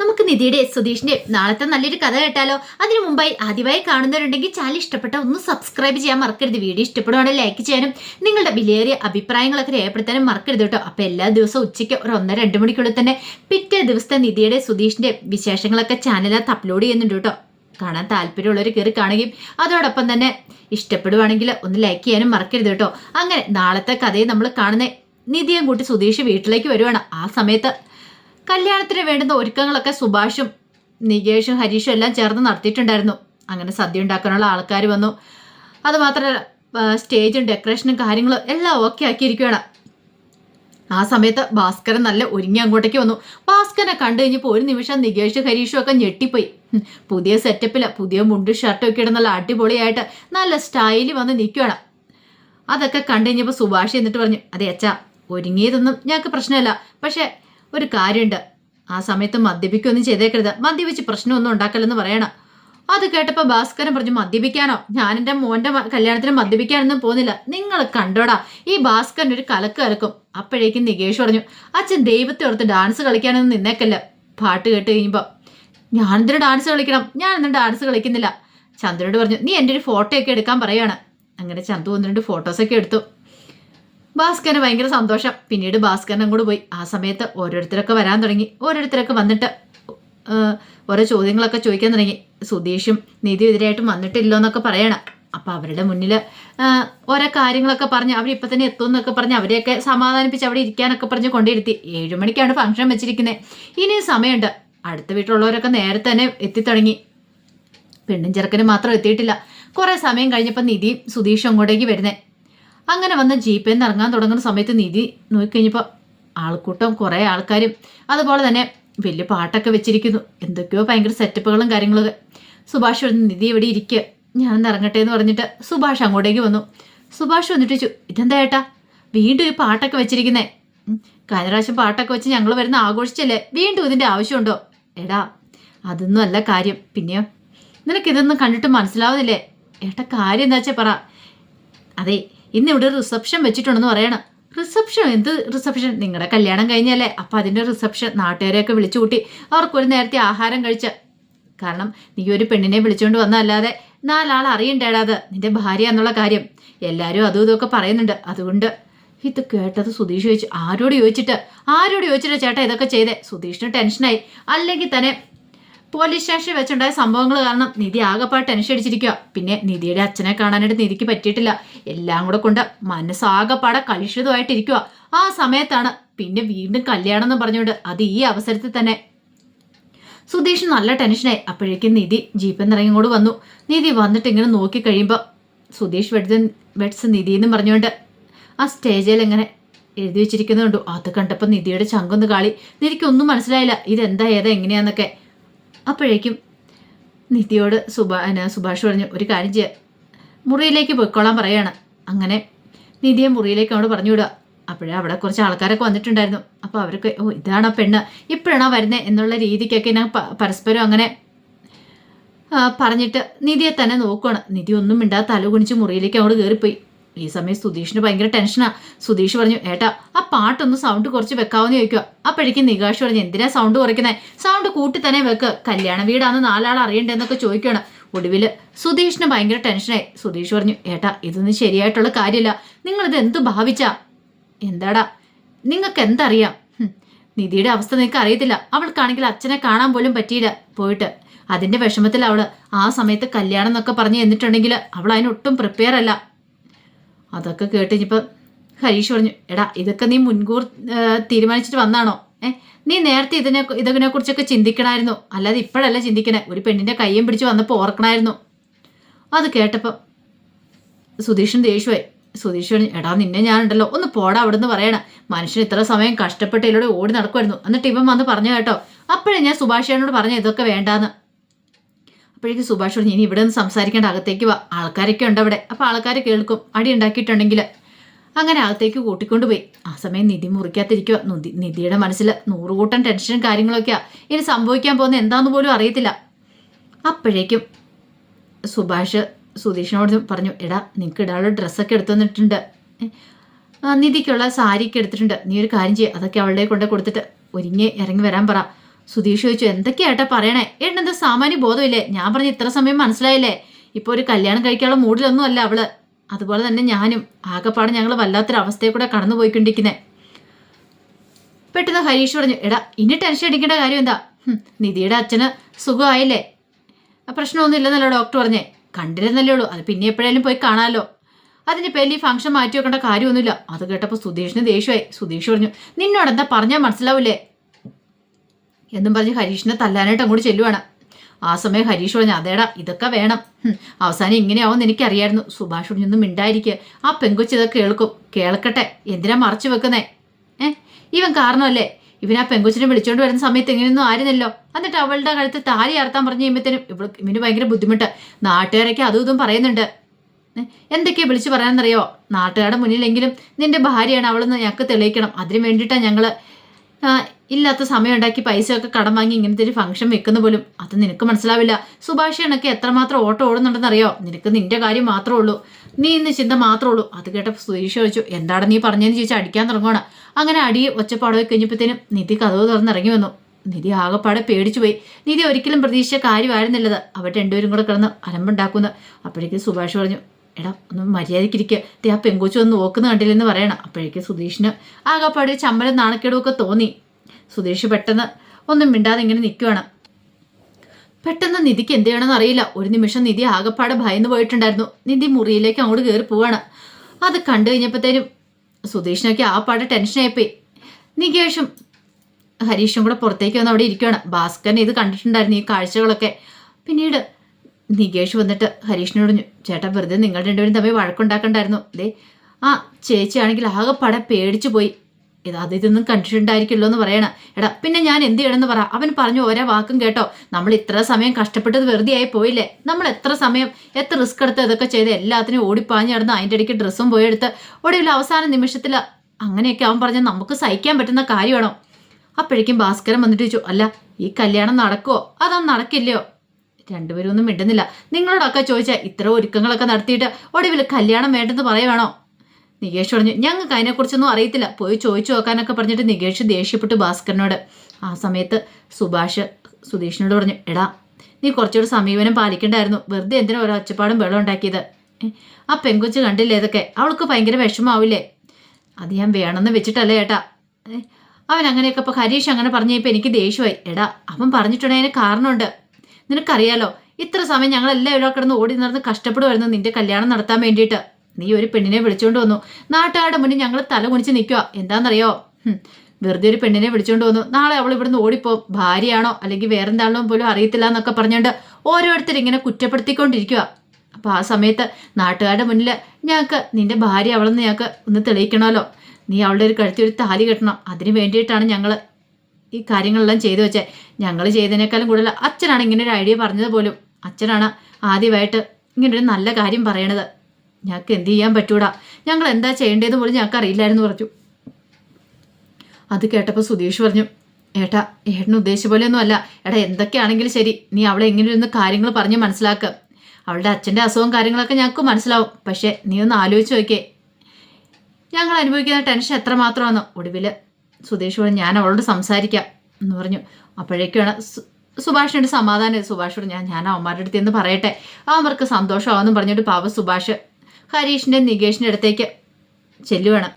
നമുക്ക് നിധിയുടെ സുധീഷിന്റെ നാളത്തെ നല്ലൊരു കഥ കേട്ടാലോ? അതിനു മുമ്പായി ആദ്യമായി കാണുന്നവരുണ്ടെങ്കിൽ ചാനൽ ഇഷ്ടപ്പെട്ട ഒന്ന് സബ്സ്ക്രൈബ് ചെയ്യാൻ മറക്കരുത്. വീഡിയോ ഇഷ്ടപ്പെടുവാണെങ്കിൽ ലൈക്ക് ചെയ്യാനും നിങ്ങളുടെ വിലയേറിയ അഭിപ്രായങ്ങളൊക്കെ രേഖപ്പെടുത്താനും മറക്കരുത് കേട്ടോ. അപ്പൊ എല്ലാ ദിവസവും ഉച്ചയ്ക്ക് ഒരു ഒന്നര രണ്ട് മണിക്കുള്ളിൽ തന്നെ പിറ്റേ ദിവസത്തെ നിധിയുടെ സുധീഷിന്റെ വിശേഷങ്ങളൊക്കെ ചാനലകത്ത് അപ്ലോഡ് ചെയ്യുന്നുണ്ട് കേട്ടോ. കാണാൻ താല്പര്യമുള്ളവർ കയറി കാണുകയും അതോടൊപ്പം തന്നെ ഇഷ്ടപ്പെടുവാണെങ്കിൽ ഒന്ന് ലൈക്ക് ചെയ്യാനും മറക്കരുത് കേട്ടോ. അങ്ങനെ നാളത്തെ കഥയെ നമ്മൾ കാണുന്ന നിധിയും കൂട്ടി സുധീഷ് വീട്ടിലേക്ക് വരുവാണ്. ആ സമയത്ത് കല്യാണത്തിന് വേണ്ടുന്ന ഒരുക്കങ്ങളൊക്കെ സുഭാഷും നികേഷും ഹരീഷും എല്ലാം ചേർന്ന് നടത്തിയിട്ടുണ്ടായിരുന്നു. അങ്ങനെ സദ്യ ഉണ്ടാക്കാനുള്ള ആൾക്കാർ വന്നു. അതുമാത്രമല്ല സ്റ്റേജും ഡെക്കറേഷനും കാര്യങ്ങളും എല്ലാം ഓക്കെ ആക്കിയിരിക്കുകയാണ്. ആ സമയത്ത് ഭാസ്കരൻ നല്ല ഒരുങ്ങി അങ്ങോട്ടേക്ക് വന്നു. ഭാസ്കരനെ കണ്ടു കഴിഞ്ഞപ്പോൾ ഒരു നിമിഷം നികേഷ് ഹരീഷും ഒക്കെ ഞെട്ടിപ്പോയി. പുതിയ സെറ്റപ്പില പുതിയ മുണ്ടും ഷർട്ടും ഒക്കെ ഇടുന്ന നല്ല അടിപൊളിയായിട്ട് നല്ല സ്റ്റൈലിൽ വന്ന് നിൽക്കുകയാണ് അതൊക്കെ കണ്ടു കഴിഞ്ഞപ്പോൾ സുഭാഷ് എന്നിട്ട് പറഞ്ഞു അതെ അച്ഛാ ഒരുങ്ങിയതൊന്നും ഞങ്ങൾക്ക് പ്രശ്നമല്ല. പക്ഷെ ഒരു കാര്യമുണ്ട് ആ സമയത്ത് മദ്യപിക്കൊന്നും ചെയ്തേക്കരുത്. മദ്യപിച്ച് പ്രശ്നമൊന്നും ഉണ്ടാക്കലെന്ന് പറയണം. അത് കേട്ടപ്പോൾ ഭാസ്കരൻ പറഞ്ഞു മദ്യപിക്കാനോ? ഞാൻ എന്റെ മോന്റെ കല്യാണത്തിന് മദ്യപിക്കാനൊന്നും പോകുന്നില്ല. നിങ്ങൾ കണ്ടോടാ ഈ ഭാസ്കരൻ ഒരു കലക്ക് കലക്കും. അപ്പോഴേക്കും നികേഷ് പറഞ്ഞു അച്ഛൻ ദൈവത്തെ ഓർത്ത് ഡാൻസ് കളിക്കാനൊന്നും നിന്നേക്കല്ല. പാട്ട് കേട്ട് കഴിയുമ്പോൾ ഞാനെന്തിനു ഡാൻസ് കളിക്കണം? ഞാനൊന്നും ഡാൻസ് കളിക്കുന്നില്ല. ചന്ദ്രനോട് പറഞ്ഞു നീ എന്റെ ഒരു ഫോട്ടോ ഒക്കെ എടുക്കാൻ പറയാണ്. അങ്ങനെ ചന്തു ഒന്ന് രണ്ട് ഫോട്ടോസൊക്കെ എടുത്തു. ഭാസ്കരന് ഭയങ്കര സന്തോഷം. പിന്നീട് ഭാസ്കരൻ അങ്ങോട്ട് പോയി. ആ സമയത്ത് ഓരോരുത്തരൊക്കെ വരാൻ തുടങ്ങി. ഓരോരുത്തരൊക്കെ വന്നിട്ട് ഓരോ ചോദ്യങ്ങളൊക്കെ ചോദിക്കാൻ തുടങ്ങി. സുധീഷും നിധി എതിരായിട്ടും വന്നിട്ടില്ലോ എന്നൊക്കെ പറയണം. അപ്പം അവരുടെ മുന്നിൽ ഓരോ കാര്യങ്ങളൊക്കെ പറഞ്ഞ് അവരിപ്പം തന്നെ എത്തും എന്നൊക്കെ പറഞ്ഞ് അവരെയൊക്കെ സമാധാനിപ്പിച്ച് അവിടെ ഇരിക്കാനൊക്കെ പറഞ്ഞ് കൊണ്ടിരുത്തി ഏഴു മണിക്കാണ് ഫംഗ്ഷൻ വെച്ചിരിക്കുന്നത് ഇനി സമയമുണ്ട്. അടുത്ത വീട്ടിലുള്ളവരൊക്കെ നേരത്തെ തന്നെ എത്തിത്തുടങ്ങി. പെണ്ണും ചെറുക്കനും മാത്രം എത്തിയിട്ടില്ല. കുറേ സമയം കഴിഞ്ഞപ്പോൾ നിധിയും സുധീഷും അങ്ങോട്ടേക്ക് വരുന്നേ. അങ്ങനെ വന്ന് ജീപ്പിൽ നിന്ന് ഇറങ്ങാൻ തുടങ്ങുന്ന സമയത്ത് നിധി നോക്കിക്കഴിഞ്ഞപ്പോൾ ആൾക്കൂട്ടം കുറേ ആൾക്കാരും അതുപോലെ തന്നെ വലിയ പാട്ടൊക്കെ വെച്ചിരിക്കുന്നു. എന്തൊക്കെയോ ഭയങ്കര സെറ്റപ്പുകളും കാര്യങ്ങളൊക്കെ. സുഭാഷ് പറഞ്ഞു നിധി എവിടെ ഇരിക്കുക ഞാനൊന്ന് ഇറങ്ങട്ടെ എന്ന് പറഞ്ഞിട്ട് സുഭാഷ് അങ്ങോട്ടേക്ക് വന്നു. സുഭാഷ് വന്നിട്ട് ചോദിച്ചു ഇതെന്താ ഏട്ടാ? വീണ്ടും ഈ പാട്ടൊക്കെ വെച്ചിരിക്കുന്നേ. കഴിഞ്ഞ പ്രാവശ്യം പാട്ടൊക്കെ വെച്ച് ഞങ്ങൾ വരുന്ന ആഘോഷിച്ചല്ലേ? വീണ്ടും ഇതിന്റെ ആവശ്യമുണ്ടോ? എടാ അതൊന്നും അല്ല കാര്യം. പിന്നെയോ? നിനക്കിതൊന്നും കണ്ടിട്ട് മനസ്സിലാവുന്നില്ലേ? ഏട്ടാ കാര്യം എന്താ വെച്ചാൽ പറ. അതെ ഇന്ന് ഇവിടെ റിസപ്ഷൻ വെച്ചിട്ടുണ്ടെന്ന് പറയണം. റിസപ്ഷൻ എന്ത് റിസപ്ഷൻ നിങ്ങളുടെ കല്യാണം കഴിഞ്ഞല്ലേ? അപ്പം അതിന്റെ റിസപ്ഷൻ നാട്ടുകാരെയൊക്കെ വിളിച്ചു കൂട്ടി. അവർക്കൊരു നേരത്തെ ആഹാരം കഴിച്ച. കാരണം നീ ഒരു പെണ്ണിനെ വിളിച്ചുകൊണ്ട് വന്നല്ലാതെ നാലാൾ അറിയണ്ടേടാത് നിന്റെ ഭാര്യ എന്നുള്ള കാര്യം. എല്ലാവരും അതും ഇതൊക്കെ പറയുന്നുണ്ട്. അതുകൊണ്ട് ഇത് കേട്ടത് സുധീഷ് ചോദിച്ചു ആരോട് ചോദിച്ചിട്ട്? ആരോട് ചോദിച്ചിട്ട് ചേട്ടാ ഇതൊക്കെ ചെയ്തേ? സുധീഷിന് ടെൻഷനായി അല്ലെങ്കിൽ തന്നെ പോലീസ് സ്റ്റേഷനിൽ വെച്ചുണ്ടായ സംഭവങ്ങൾ കാരണം നിധി ആകെപ്പാട് ടെൻഷൻ അടിച്ചിരിക്കുക പിന്നെ നിധിയുടെ അച്ഛനെ കാണാനായിട്ട് നിധിക്ക് പറ്റിയിട്ടില്ല. എല്ലാം കൂടെ കൊണ്ട് മനസ്സാകെപ്പാടെ കലുഷിതമായിട്ടിരിക്കുക ആ സമയത്താണ് പിന്നെ വീണ്ടും കല്യാണം എന്ന് പറഞ്ഞുകൊണ്ട് അത് ഈ അവസരത്തിൽ തന്നെ സുധീഷ് നല്ല ടെൻഷനായി അപ്പോഴേക്കും നിധി ജീപ്പിൽ നിന്ന് വന്നു. നിധി വന്നിട്ട് ഇങ്ങനെ നോക്കി കഴിയുമ്പോൾ സുധീഷ് വെഡ്സ് വെഡ്സ് നിധി എന്ന് പറഞ്ഞുകൊണ്ട് ആ സ്റ്റേജിൽ ഇങ്ങനെ എഴുതി വെച്ചിരിക്കുന്നതുകൊണ്ടു അത് കണ്ടപ്പോൾ നിധിയുടെ ചങ്കൊന്ന് കാളി. നിധിക്കൊന്നും മനസ്സിലായില്ല. ഇതെന്താ ഏതാ എങ്ങനെയാന്നൊക്കെ. അപ്പോഴേക്കും നിധിയോട് സുഭാ സുഭാഷ് പറഞ്ഞു ഒരു കാര്യം ചെയ്യുക മുറിയിലേക്ക് പോയിക്കോളാൻ പറയാണ്. അങ്ങനെ നിധിയെ മുറിയിലേക്ക് അവിടെ പറഞ്ഞു വിടുക. അപ്പോഴേ അവിടെ കുറച്ച് ആൾക്കാരൊക്കെ വന്നിട്ടുണ്ടായിരുന്നു. അപ്പോൾ അവർക്ക് ഓ ഇതാണ് ആ പെണ്ണ്? ഇപ്പോഴാണോ വരുന്നത് എന്നുള്ള രീതിക്കൊക്കെ ഞാൻ പരസ്പരം അങ്ങനെ പറഞ്ഞിട്ട് നിധിയെ തന്നെ നോക്കുകയാണ് നിധി ഒന്നും മിണ്ടാതെ തല കുണിച്ച് മുറിയിലേക്ക് അവിടെ കയറിപ്പോയി ഈ സമയം സുധീഷിന് ഭയങ്കര ടെൻഷനാ സുധീഷ് പറഞ്ഞു ഏട്ടാ ആ പാട്ടൊന്ന് സൗണ്ട് കുറച്ച് വെക്കാവെന്ന് ചോദിക്കുക അപ്പോഴേക്കും നികാഷ് പറഞ്ഞു എന്തിനാ സൗണ്ട് കുറയ്ക്കുന്നത് സൗണ്ട് കൂട്ടി തന്നെ വെക്ക്. കല്യാണ വീടാന്ന് നാലാൾ അറിയണ്ടെന്നൊക്കെ ചോദിക്കുകയാണ് ഒടുവിൽ സുധീഷിന് ഭയങ്കര ടെൻഷനായി സുധീഷ് പറഞ്ഞു ഏട്ടാ ഇതൊന്നും ശരിയായിട്ടുള്ള കാര്യമില്ല നിങ്ങളിത് എന്ത് ഭാവിച്ചാ? എന്താടാ നിങ്ങൾക്ക് എന്തറിയാം നിധിയുടെ അവസ്ഥ നിങ്ങൾക്ക് അറിയത്തില്ല അവൾക്കാണെങ്കിൽ അച്ഛനെ കാണാൻ പോലും പറ്റിയില്ല. പോയിട്ട് അതിന്റെ വിഷമത്തിൽ അവൾ. ആ സമയത്ത് കല്യാണം എന്നൊക്കെ പറഞ്ഞു എന്നിട്ടുണ്ടെങ്കിൽ അവൾ അതിനൊട്ടും പ്രിപ്പയർ അല്ല. അതൊക്കെ കേട്ട് ഇനിയിപ്പോൾ ഹരീഷ് പറഞ്ഞു എടാ ഇതൊക്കെ നീ മുൻകൂർ തീരുമാനിച്ചിട്ട് വന്നാണോ? ഏ നീ നേരത്തെ ഇതിനെ ഇതിനെ കുറിച്ചൊക്കെ ചിന്തിക്കണമായിരുന്നു അല്ലാതെ ഇപ്പോഴല്ല ചിന്തിക്കണേ. ഒരു പെണ്ണിന്റെ കയ്യും പിടിച്ച് വന്നപ്പോൾ ഓർക്കണമായിരുന്നു അത് കേട്ടപ്പോൾ സുധീഷിന് ദേഷ്യമായി സുധീഷ് പറഞ്ഞു എടാ നിന്നെ ഞാനുണ്ടല്ലോ. ഒന്ന് പോടാ അവിടെ നിന്ന് പറയണ. മനുഷ്യൻ ഇത്ര സമയം കഷ്ടപ്പെട്ട് ഇതിലൂടെ ഓടി നടക്കുമായിരുന്നു എന്നിട്ട് ഇവൻ വന്ന് പറഞ്ഞു കേട്ടോ അപ്പോഴേ ഞാൻ സുഭാഷേനോട് പറഞ്ഞു ഇതൊക്കെ വേണ്ടാന്ന്. അപ്പോഴേക്കും സുഭാഷ് പറഞ്ഞു ഇനി ഇവിടെ നിന്ന് സംസാരിക്കേണ്ട അകത്തേക്ക് വാ. ആൾക്കാരൊക്കെ ഉണ്ട് അവിടെ. അപ്പോൾ ആൾക്കാരെ കേൾക്കും അടി ഉണ്ടാക്കിയിട്ടുണ്ടെങ്കിൽ അങ്ങനെ അകത്തേക്ക് കൂട്ടിക്കൊണ്ട് പോയി ആ സമയം നിധി മുറിക്കാത്തിരിക്കുക നിധി നിധിയുടെ മനസ്സിൽ നൂറുകൂട്ടം ടെൻഷനും കാര്യങ്ങളൊക്കെയാണ് ഇനി സംഭവിക്കാൻ പോകുന്ന എന്താന്ന് പോലും അറിയത്തില്ല. അപ്പോഴേക്കും സുഭാഷ് സുധീഷിനോട് പറഞ്ഞു എടാ നിനക്ക് ഇടാനുള്ള ഡ്രസ്സൊക്കെ എടുത്തു തന്നിട്ടുണ്ട്. നിധിക്കുള്ള സാരിയൊക്കെ എടുത്തിട്ടുണ്ട്. നീ ഒരു കാര്യം ചെയ്യുക അതൊക്കെ അവളുടെ കൊണ്ട് കൊടുത്തിട്ട് ഒരുങ്ങി ഇറങ്ങി വരാൻ പറ. സുധീഷ് ചോദിച്ചു എന്തൊക്കെയാട്ടെ പറയണേ? ഏട്ടനെന്താ സാമാന്യ ബോധമില്ലേ? ഞാൻ പറഞ്ഞ ഇത്ര സമയം മനസ്സിലായില്ലേ? ഇപ്പൊ ഒരു കല്യാണം കഴിക്കാനുള്ള മൂഡിലൊന്നും അല്ല അവൾ. അതുപോലെ തന്നെ ഞാനും. ആകെപ്പാടെ ഞങ്ങൾ വല്ലാത്തൊരു അവസ്ഥയെ കൂടെ കടന്നു പോയിക്കൊണ്ടിരിക്കുന്നേ. പെട്ടെന്ന് ഹരീഷ് പറഞ്ഞു എടാ ഇനി ടെൻഷൻ അടിക്കേണ്ട കാര്യം എന്താ? നിധിയുടെ അച്ഛന് സുഖമായില്ലേ? പ്രശ്നമൊന്നും ഇല്ലെന്നല്ലോ ഡോക്ടർ പറഞ്ഞേ. കണ്ടിരുന്നല്ലേ ഉള്ളൂ. അത് പിന്നെ എപ്പോഴേലും പോയി കാണാമല്ലോ അതിന്റെ പേരിൽ ഈ ഫംഗ്ഷൻ മാറ്റി വെക്കേണ്ട കാര്യമൊന്നുമില്ല. അത് കേട്ടപ്പോൾ സുധീഷിന് ദേഷ്യമായി. സുധീഷ് പറഞ്ഞു നിന്നോട് എന്താ പറഞ്ഞാൽ മനസ്സിലാവില്ലേ എന്നും പറഞ്ഞ് ഹരീഷിനെ തല്ലാനായിട്ട് അങ്ങോട്ട് ചെല്ലുവാണ്. ആ സമയം ഹരീഷ് പറഞ്ഞു അതേടാ ഇതൊക്കെ വേണം. അവസാനം ഇങ്ങനെയാവുമെന്ന് എനിക്കറിയായിരുന്നു. സുഭാഷ് ഒന്നും മിണ്ടായിരിക്കുക ആ പെങ്കൊച്ചി ഇതൊക്കെ കേൾക്കും. കേൾക്കട്ടെ. എന്തിനാ മറച്ചു വെക്കുന്നേ? ഏ? ഇവൻ കാരണമല്ലേ? ഇവനാ പെങ്കൊച്ചിനെ വിളിച്ചോണ്ട് വരുന്ന സമയത്ത് ഇങ്ങനെയൊന്നും ആയിരുന്നല്ലോ. എന്നിട്ട് അവളുടെ കഴുത്ത് താലി അർത്താൻ പറഞ്ഞു കഴിയുമ്പോഴത്തേനും ഇവൾ ഇവന് ഭയങ്കര ബുദ്ധിമുട്ട്. നാട്ടുകാരൊക്കെ അതും ഇതും പറയുന്നുണ്ട്. എന്തൊക്കെയാ വിളിച്ചു പറയാനെന്നറിയോ? നാട്ടുകാരുടെ മുന്നിലെങ്കിലും നിന്റെ ഭാര്യയാണ് അവളെന്ന് ഞങ്ങൾക്ക് തെളിയിക്കണം. അതിന് വേണ്ടിയിട്ടാണ് ഞങ്ങൾ ഇല്ലാത്ത സമയം ഉണ്ടാക്കി പൈസയൊക്കെ കടം വാങ്ങി ഇങ്ങനത്തെ ഒരു ഫംഗ്ഷൻ വെക്കുന്ന പോലും അത് നിനക്ക് മനസ്സിലാവില്ല. സുഭാഷണൊക്കെ എത്രമാത്രം ഓട്ടം ഓടുന്നുണ്ടെന്നറിയോ? നിനക്ക് നിന്റെ കാര്യം മാത്രമേ ഉള്ളൂ. നീ ഇന്ന് ചിന്ത മാത്രമേ ഉള്ളൂ. അത് കേട്ടപ്പോൾ സുധീഷ് ചോദിച്ചു എന്താണ് നീ പറഞ്ഞതെന്ന് ചോദിച്ചാൽ അടിക്കാൻ തുടങ്ങുകയാണ് അങ്ങനെ അടി ഒച്ചപ്പാടോ കഴിഞ്ഞപ്പോഴത്തേനും നിധി കഥവ് തുറന്നിറങ്ങി വന്നു. നിധി ആകെപ്പാടെ പേടിച്ചു പോയി. നിധി ഒരിക്കലും പ്രതീക്ഷിച്ച കാര്യമായിരുന്നില്ലത്. അവർ രണ്ടുപേരും കൂടെ കിടന്ന് അലമ്പുണ്ടാക്കുന്നു. അപ്പോഴേക്കും സുഭാഷ് പറഞ്ഞു എടാ ഒന്ന് മര്യാദയ്ക്കിരിക്കുക ദേ ആ പെങ്കോച്ചു ഒന്ന് നോക്കുന്ന കണ്ടില്ലെന്ന് പറയണം. അപ്പോഴേക്കും സുധീഷിന് ആകെപ്പാടെ ചമ്മലും നാണക്കേടും ഒക്കെ തോന്നി. സുധീഷ് പെട്ടെന്ന് ഒന്നും മിണ്ടാതെ ഇങ്ങനെ നിൽക്കുവാണ് പെട്ടെന്ന് നിധിക്ക് എന്ത് ചെയ്യണമെന്ന് അറിയില്ല. ഒരു നിമിഷം നിധി ആകെപ്പാടെ ഭയന്ന് പോയിട്ടുണ്ടായിരുന്നു. നിധി മുറിയിലേക്ക് അങ്ങോട്ട് കയറി പോവാണ്. അത് കണ്ടു കഴിഞ്ഞപ്പോഴത്തേനും സുധീഷിനൊക്കെ ആ പാടെ ടെൻഷനായിപ്പോയി നികേഷും ഹരീഷും കൂടെ പുറത്തേക്ക് വന്ന് അവിടെ ഇരിക്കുകയാണ് ഭാസ്കരൻ ഇത് കണ്ടിട്ടുണ്ടായിരുന്നു ഈ കാഴ്ചകളൊക്കെ. പിന്നീട് നികേഷ് വന്നിട്ട് ഹരീഷിനോട് ചേട്ടാ വെറുതെ നിങ്ങൾ രണ്ടുപേരും തമ്മിൽ വഴക്കുണ്ടാക്കണ്ടായിരുന്നു. ദേ ആ ചേച്ചിയാണെങ്കിൽ ആകെപ്പാടെ പേടിച്ചു പോയി. ഇത് അത് ഇതൊന്നും കണ്ടിട്ടുണ്ടായിരിക്കുമല്ലോ എന്ന് പറയണ. എടാ പിന്നെ ഞാൻ എന്ത് ചെയ്യണമെന്ന് പറ. അവൻ പറഞ്ഞു ഓരോ വാക്കും കേട്ടോ. നമ്മൾ ഇത്ര സമയം കഷ്ടപ്പെട്ടത് വെറുതെ ആയി പോയില്ലേ? നമ്മൾ എത്ര സമയം എത്ര റിസ്ക് എടുത്ത് ഇതൊക്കെ ചെയ്ത് എല്ലാത്തിനും ഓടിപ്പാഞ്ഞ് നടന്ന് അതിന്റെ ഇടയ്ക്ക് ഡ്രസ്സും പോയി എടുത്ത് ഒടുവിൽ അവസാന നിമിഷത്തിൽ അങ്ങനെയൊക്കെ അവൻ പറഞ്ഞാൽ നമുക്ക് സഹിക്കാൻ പറ്റുന്ന കാര്യമാണോ? അപ്പോഴേക്കും ഭാസ്കരൻ വന്നിട്ട് ചോദിച്ചു അല്ല ഈ കല്യാണം നടക്കുമോ അതൊന്നും നടക്കില്ലയോ? രണ്ടുപേരും ഒന്നും മിണ്ടുന്നില്ല. നിങ്ങളോടൊക്കെ ചോദിച്ചാൽ ഇത്ര ഒരുക്കങ്ങളൊക്കെ നടത്തിയിട്ട് ഒടുവിൽ കല്യാണം വേണ്ടെന്ന് പറയുവാണോ? നികേഷ് പറഞ്ഞു ഞങ്ങൾക്ക് അതിനെക്കുറിച്ചൊന്നും അറിയത്തില്ല. പോയി ചോദിച്ചു നോക്കാനൊക്കെ പറഞ്ഞിട്ട് നികേഷ് ദേഷ്യപ്പെട്ടു ഭാസ്കരനോട്. ആ സമയത്ത് സുഭാഷ് സുധീഷിനോട് പറഞ്ഞു എടാ നീ കുറച്ചുകൂടി സമീപനം പാലിക്കേണ്ടായിരുന്നു. വെറുതെ എന്തിനാ ഓരോ ഒച്ചപ്പാടും വെള്ളം ഉണ്ടാക്കിയത്? ആ പെങ്കൊച്ച് കണ്ടില്ലേ ഇതൊക്കെ? അവൾക്ക് ഭയങ്കര വിഷമാവില്ലേ അത് ഞാൻ വേണമെന്ന് വെച്ചിട്ടല്ലേ ഏട്ടാ. അവൻ അങ്ങനെയൊക്കെ ഇപ്പോൾ ഹരീഷ് അങ്ങനെ പറഞ്ഞപ്പോൾ എനിക്ക് ദേഷ്യമായി. എടാ അവൻ പറഞ്ഞിട്ടുണ്ടെങ്കിൽ അതിന് കാരണമുണ്ട്. നിനക്കറിയാലോ ഇത്ര സമയം ഞങ്ങൾ എല്ലാവരും കിടന്ന് ഓടി നടന്ന് കഷ്ടപ്പെടുമായിരുന്നു നിന്റെ കല്യാണം നടത്താൻ വേണ്ടിയിട്ട്. നീ ഒരു പെണ്ണിനെ വിളിച്ചോണ്ട് വന്നു. നാട്ടുകാരുടെ മുന്നിൽ ഞങ്ങൾ തല കുണിച്ച് നിൽക്കുക എന്താണെന്നറിയോ വെറുതെ ഒരു പെണ്ണിനെ വിളിച്ചോണ്ട് വന്നു. നാളെ അവൾ ഇവിടുന്ന് ഓടിപ്പോ. ഭാര്യയാണോ അല്ലെങ്കിൽ വേറെന്താണോ പോലും അറിയത്തില്ല എന്നൊക്കെ പറഞ്ഞുകൊണ്ട് ഓരോരുത്തർ ഇങ്ങനെ കുറ്റപ്പെടുത്തിക്കൊണ്ടിരിക്കുക അപ്പോൾ ആ സമയത്ത് നാട്ടുകാരുടെ മുന്നിൽ ഞങ്ങൾക്ക് നിന്റെ ഭാര്യ അവളെന്ന് ഞങ്ങൾക്ക് ഒന്ന് തെളിയിക്കണമല്ലോ. നീ അവളുടെ ഒരു കഴുത്തി ഒരു താലി കെട്ടണം. അതിന് വേണ്ടിയിട്ടാണ് ഞങ്ങൾ ഈ കാര്യങ്ങളെല്ലാം ചെയ്തു വെച്ചേ. ഞങ്ങൾ ചെയ്തതിനേക്കാളും കൂടുതൽ അച്ഛനാണ് ഇങ്ങനെ ഒരു ഐഡിയ പറഞ്ഞത് പോലും. അച്ഛനാണ് ആദ്യമായിട്ട് ഇങ്ങനൊരു നല്ല കാര്യം പറയണത്. ഞങ്ങൾക്ക് എന്ത് ചെയ്യാൻ പറ്റൂടാ. ഞങ്ങൾ എന്താ ചെയ്യേണ്ടതെന്ന് പോലും ഞങ്ങൾക്ക് അറിയില്ലായിരുന്നു പറഞ്ഞു. അത് കേട്ടപ്പോൾ സുധീഷ് പറഞ്ഞു ഏട്ടാ ഏട്ടന് ഉദ്ദേശിച്ച പോലെയൊന്നും അല്ല എടാ എന്തൊക്കെയാണെങ്കിലും ശരി. നീ അവളെ എങ്ങനെ ഇരുന്ന് കാര്യങ്ങൾ പറഞ്ഞ് മനസ്സിലാക്കുക അവളുടെ അച്ഛന്റെ അസുഖവും കാര്യങ്ങളൊക്കെ ഞങ്ങൾക്ക് മനസ്സിലാവും. പക്ഷേ നീ ഒന്ന് ആലോചിച്ച് നോക്കിയേ. ഞങ്ങൾ അനുഭവിക്കുന്ന ടെൻഷൻ എത്രമാത്രമാണെന്ന്? ഒടുവിൽ സുധീഷ് പറഞ്ഞു ഞാൻ അവളോട് സംസാരിക്കാം. എന്ന് പറഞ്ഞു. അപ്പോഴേക്കാണ് സുഭാഷിനോട് സമാധാനം. സുഭാഷോട് ഞാൻ ഞാൻ അവന്മാരുടെ അടുത്ത് എന്ന് പറയട്ടെ. അവർക്ക് സന്തോഷമാവെന്നും പറഞ്ഞിട്ട് പാവ സുഭാഷ് ഹരീഷിന്റെ നികേഷിന്റെ അടുത്തേക്ക് ചെല്ലുവാണ്.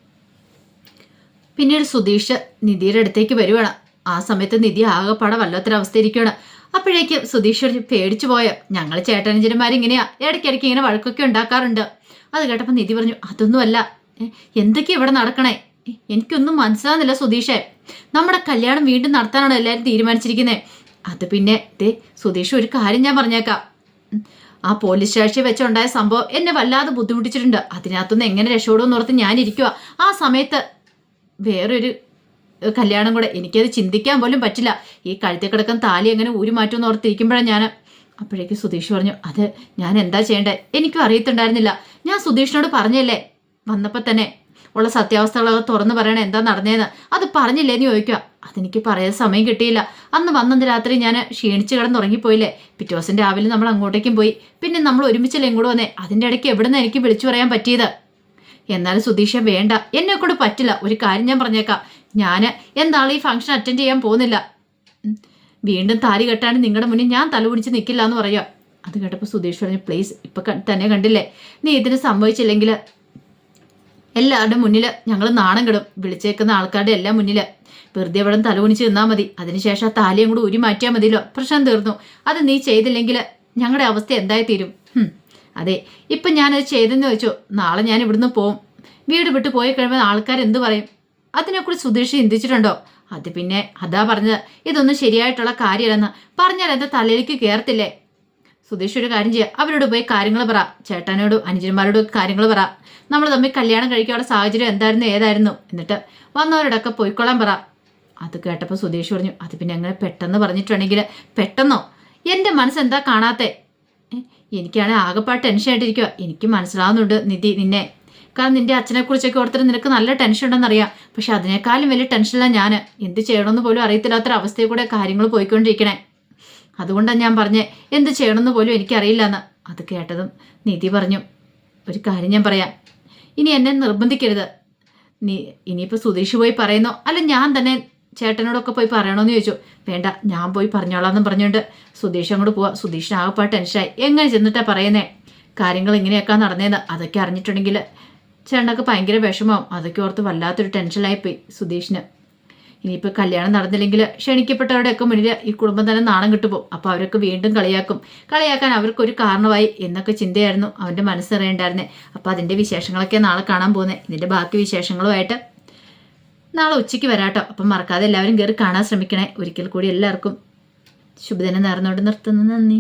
പിന്നീട് സുധീഷ് നിധിയുടെ അടുത്തേക്ക് വരുവാണ്. ആ സമയത്ത് നിധി ആകെപ്പാടെ വല്ലാത്തൊരവസ്ഥയിരിക്കുകയാണ് അപ്പോഴേക്കും സുധീഷ് പേടിച്ചു പോയ ഞങ്ങൾ ചേട്ടനഞ്ചന്മാരിങ്ങനെയാ. ഇടയ്ക്കിടയ്ക്ക് ഇങ്ങനെ വഴക്കൊക്കെ ഉണ്ടാക്കാറുണ്ട്. അത് കേട്ടപ്പോൾ നിധി പറഞ്ഞു അതൊന്നുമല്ല. എന്തൊക്കെയാ ഇവിടെ നടക്കണേ? എനിക്കൊന്നും മനസ്സിലാകുന്നില്ല സുധീഷേ. നമ്മുടെ കല്യാണം വീണ്ടും നടത്താനാണ് എല്ലാവരും തീരുമാനിച്ചിരിക്കുന്നത് അത് പിന്നെ ദേ സുധീഷ് ഒരു കാര്യം ഞാൻ പറഞ്ഞേക്കാം. ആ പോലീസ് സ്റ്റേഷനിൽ വെച്ചുണ്ടായ സംഭവം എന്നെ വല്ലാതെ ബുദ്ധിമുട്ടിച്ചിട്ടുണ്ട്. അതിനകത്തുനിന്ന് എങ്ങനെ രക്ഷപ്പെടുമെന്ന് ഓർത്ത് ഞാനിരിക്കുക ആ സമയത്ത് വേറൊരു കല്യാണം കൂടെ. എനിക്കത് ചിന്തിക്കാൻ പോലും പറ്റില്ല. ഈ കഴുത്തിൽ കിടക്കുന്ന താലി എങ്ങനെ ഊരി മാറ്റുമെന്ന് ഓർത്തിരിക്കുമ്പോഴാണ് ഞാൻ അപ്പോഴേക്ക് സുധീഷ് പറഞ്ഞു അത് ഞാൻ എന്താ ചെയ്യേണ്ടത് എനിക്കും അറിയത്തുണ്ടായിരുന്നില്ല. ഞാൻ സുധീഷിനോട് പറഞ്ഞല്ലേ വന്നപ്പോൾ തന്നെ ഉള്ള സത്യാവസ്ഥകളൊക്കെ തുറന്ന് പറയണേ എന്താ നടന്നേന്ന്? അത് പറഞ്ഞില്ലേന്ന് ചോദിക്കുക അതെനിക്ക് പറയാൻ സമയം കിട്ടിയില്ല. അന്ന് വന്നത് രാത്രി ഞാൻ ക്ഷീണിച്ച് കിടന്നുറങ്ങിപ്പോയില്ലേ? പിറ്റേ ദിവസം രാവിലെ നമ്മൾ അങ്ങോട്ടേക്കും പോയി. പിന്നെ നമ്മൾ ഒരുമിച്ചല്ലേ ഇങ്ങോട്ട് വന്നേ? അതിന്റെ ഇടയ്ക്ക് എവിടുന്ന് എനിക്ക് വിളിച്ചു പറയാൻ പറ്റിയത്? എന്നാലും സുധീഷ വേണ്ട. എന്നെ കൊണ്ട് പറ്റില്ല. ഒരു കാര്യം ഞാൻ പറഞ്ഞേക്കാം. ഞാൻ എന്താണ് ഈ ഫംഗ്ഷൻ അറ്റൻഡ് ചെയ്യാൻ പോകുന്നില്ല? വീണ്ടും താലി കെട്ടാണ്ട് നിങ്ങളുടെ മുന്നിൽ ഞാൻ തലപിടിച്ച് നിൽക്കില്ല എന്ന് പറയുക അത് കേട്ടപ്പോൾ സുധീഷ് പറഞ്ഞു പ്ലീസ് ഇപ്പം തന്നെ കണ്ടില്ലേ? നീ ഇതിന് സംഭവിച്ചില്ലെങ്കിൽ എല്ലാവരുടെ മുന്നിൽ ഞങ്ങൾ നാണം കിടും വിളിച്ചേക്കുന്ന ആൾക്കാരുടെ എല്ലാം മുന്നിൽ വെറുതെ ഇവിടെ തലകുണിച്ച് നിന്നാൽ മതി. അതിനുശേഷം ആ താലിയും കൂടെ ഉരി മാറ്റിയാൽ മതിയല്ലോ. പ്രശ്നം തീർന്നു. അത് നീ ചെയ്തില്ലെങ്കിൽ ഞങ്ങളുടെ അവസ്ഥ എന്തായി തീരും അതെ ഇപ്പം ഞാനത് ചെയ്തെന്ന് വെച്ചു നാളെ ഞാൻ ഇവിടുന്ന് പോവും. വീട് വിട്ട് പോയി കഴിയുമ്പോൾ ആൾക്കാർ എന്ത് പറയും? അതിനെക്കുറിച്ച് സുധീഷ് ചിന്തിച്ചിട്ടുണ്ടോ? അത് പിന്നെ അതാ പറഞ്ഞത്. ഇതൊന്നും ശരിയായിട്ടുള്ള കാര്യമല്ലെന്ന് പറഞ്ഞാൽ എന്താ തലയിലേക്ക് കയറത്തില്ലേ സുധീഷ് ഒരു കാര്യം ചെയ്യുക അവരോട് പോയി കാര്യങ്ങൾ പറ. ചേട്ടനോടും അനുജന്മാരോടും കാര്യങ്ങൾ പറ. നമ്മൾ തമ്മിൽ കല്യാണം കഴിക്കാനുള്ള സാഹചര്യം എന്തായിരുന്നു ഏതായിരുന്നു? എന്നിട്ട് വന്നവരോടൊക്കെ പോയിക്കൊള്ളാൻ പറ. അത് കേട്ടപ്പോൾ സുധീഷ് പറഞ്ഞു അത് പിന്നെ അങ്ങനെ പെട്ടെന്ന് പറഞ്ഞിട്ടുണ്ടെങ്കിൽ പെട്ടെന്നോ? എന്റെ മനസ്സെന്താ കാണാത്തേ? എനിക്കാണെങ്കിൽ ആകെപ്പാട് ടെൻഷൻ ആയിട്ടിരിക്കുക എനിക്ക് മനസ്സിലാവുന്നുണ്ട് നിധി നിന്നെ. കാരണം നിന്റെ അച്ഛനെ കുറിച്ചൊക്കെ ഓർത്തിട്ട് നിനക്ക് നല്ല ടെൻഷൻ ഉണ്ടെന്നറിയാം പക്ഷെ അതിനേക്കാളും വലിയ ടെൻഷനിലാണ് ഞാൻ എന്ത് ചെയ്യണമെന്ന് പോലും അറിയത്തില്ലാത്തൊരവസ്ഥയിൽ കൂടെ കാര്യങ്ങൾ പോയിക്കൊണ്ടിരിക്കണേ. അതുകൊണ്ടാണ് ഞാൻ പറഞ്ഞേ എന്ത് ചെയ്യണമെന്ന് പോലും എനിക്കറിയില്ല എന്ന് അത് കേട്ടതും നിധി പറഞ്ഞു. ഒരു കാര്യം ഞാൻ പറയാം. ഇനി എന്നെ നിർബന്ധിക്കരുത്. നീ ഇനിയിപ്പോൾ സുധീഷ് പോയി പറയുന്നോ? അല്ല ഞാൻ തന്നെ ചേട്ടനോടൊക്കെ പോയി പറയണമെന്ന് ചോദിച്ചു. വേണ്ട ഞാൻ പോയി പറഞ്ഞോളാം എന്ന് പറഞ്ഞുകൊണ്ട് സുധീഷ് അങ്ങോട്ട് പോവാ. സുധീഷിന് ടെൻഷനായി. എങ്ങനെ ചെന്നിട്ടാ പറയുന്നേ? കാര്യങ്ങൾ ഇങ്ങനെയൊക്കെ നടന്നേന്ന് അതൊക്കെ അറിഞ്ഞിട്ടുണ്ടെങ്കിൽ ചേട്ടനൊക്കെ ഭയങ്കര വിഷമമാവും. അതൊക്കെ ഓർത്ത് വല്ലാത്തൊരു ടെൻഷനായിപ്പോയി സുധീഷിന്. ഇനിയിപ്പോൾ കല്യാണം നടന്നില്ലെങ്കിൽ ക്ഷണിക്കപ്പെട്ടവരുടെയൊക്കെ മുന്നിൽ ഈ കുടുംബം തന്നെ നാണം കിട്ടുപോകും. അപ്പോൾ അവരൊക്കെ വീണ്ടും കളിയാക്കും. കളിയാക്കാൻ അവർക്കൊരു കാരണമായി എന്നൊക്കെ ചിന്തയായിരുന്നു അവന്റെ മനസ്സറിയണ്ടായിരുന്നേ. അപ്പോൾ അതിന്റെ വിശേഷങ്ങളൊക്കെ നാളെ കാണാൻ പോകുന്നത് ഇതിന്റെ ബാക്കി വിശേഷങ്ങളുമായിട്ട് നാളെ ഉച്ചയ്ക്ക് വരാട്ടോ. അപ്പം മറക്കാതെ എല്ലാവരും കയറി കാണാൻ ശ്രമിക്കണേ. ഒരിക്കൽ കൂടി എല്ലാവർക്കും ശുഭദിനം നേർന്നുകൊണ്ട് നിർത്തുന്നു. നന്ദി.